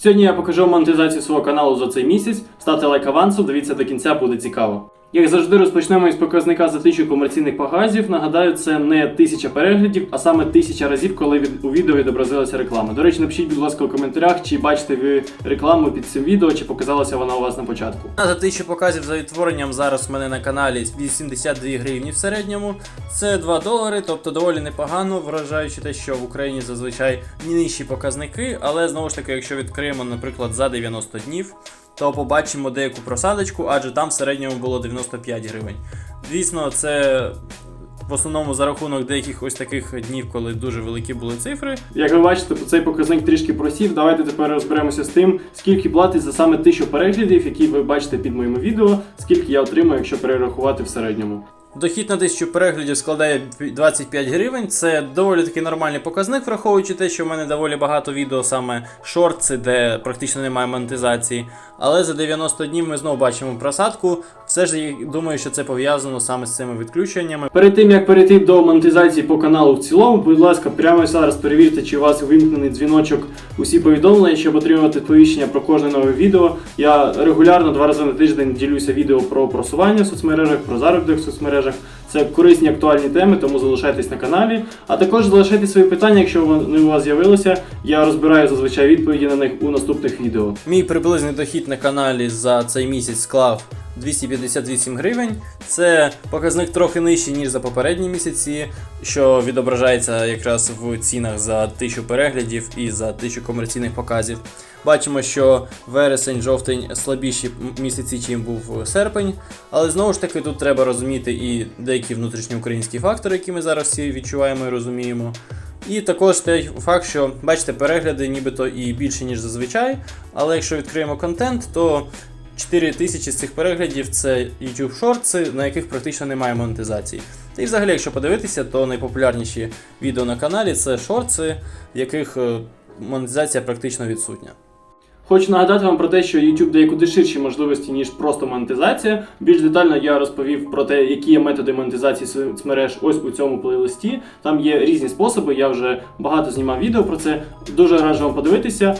Сьогодні я покажу монетизацію свого каналу за цей місяць. Ставте лайк авансом, дивіться до кінця, буде цікаво. Як завжди, розпочнемо із показника за тисячу комерційних показів. Нагадаю, це не тисяча переглядів, а саме тисяча разів, коли від, у відео відобразилася реклама. До речі, напишіть, будь ласка, у коментарях, чи бачите ви рекламу під цим відео, чи показалася вона у вас на початку. А За тисячу показів за відтворенням зараз в мене на каналі 82 гривні в середньому. Це 2 долари, тобто доволі непогано, вражаючи те, що в Україні зазвичай нижчі показники, але знову ж таки, якщо відкриємо, наприклад, за 90 днів, то побачимо деяку просадочку, адже там в середньому було 95 гривень. Звісно, це в основному за рахунок деяких ось таких днів, коли дуже великі були цифри. Як ви бачите, цей показник трішки просів. Давайте тепер розберемося з тим, скільки платить за саме тисячу переглядів, які ви бачите під моїми відео, скільки я отримую, якщо перерахувати в середньому. Дохід на 1000 переглядів складає 25 гривень. Це доволі таки нормальний показник, враховуючи те, що в мене доволі багато відео, саме шортси, де практично немає монетизації. Але за 90 днів ми знову бачимо просадку. Все ж думаю, що це пов'язано саме з цими відключеннями. Перед тим як перейти до монетизації по каналу в цілому, будь ласка, прямо зараз перевірте, чи у вас увімкнений дзвіночок усі повідомлення, щоб отримувати сповіщення про кожне нове відео. Я регулярно два рази на тиждень ділюся відео про просування в соцмережах, про заробіток в соцмережах. Це корисні актуальні теми, тому залишайтесь на каналі. А також залишайте свої питання, якщо вони у вас з'явилися. Я розбираю зазвичай відповіді на них у наступних відео. Мій приблизний дохід на каналі за цей місяць склав 258 гривень. Це показник трохи нижчий, ніж за попередні місяці, що відображається якраз в цінах за 1000 переглядів і за 1000 комерційних показів. Бачимо, що вересень, жовтень слабіші місяці, чим був серпень. Але знову ж таки тут треба розуміти і деякі внутрішньоукраїнські фактори, які ми зараз всі відчуваємо і розуміємо. І також той факт, що бачите, перегляди нібито і більше, ніж зазвичай. Але якщо відкриємо контент, то 4 тисячі з цих переглядів це YouTube Shorts, на яких практично немає монетизації. І взагалі, якщо подивитися, то найпопулярніші відео на каналі це шортси, в яких е, монетизація практично відсутня. Хочу нагадати вам про те, що YouTube дає куди ширші можливості, ніж просто монетизація. Більш детально я розповів про те, які є методи монетизації соцмереж ось у цьому плейлисті. Там є різні способи. Я вже багато знімав відео про це. Дуже раджу вам подивитися.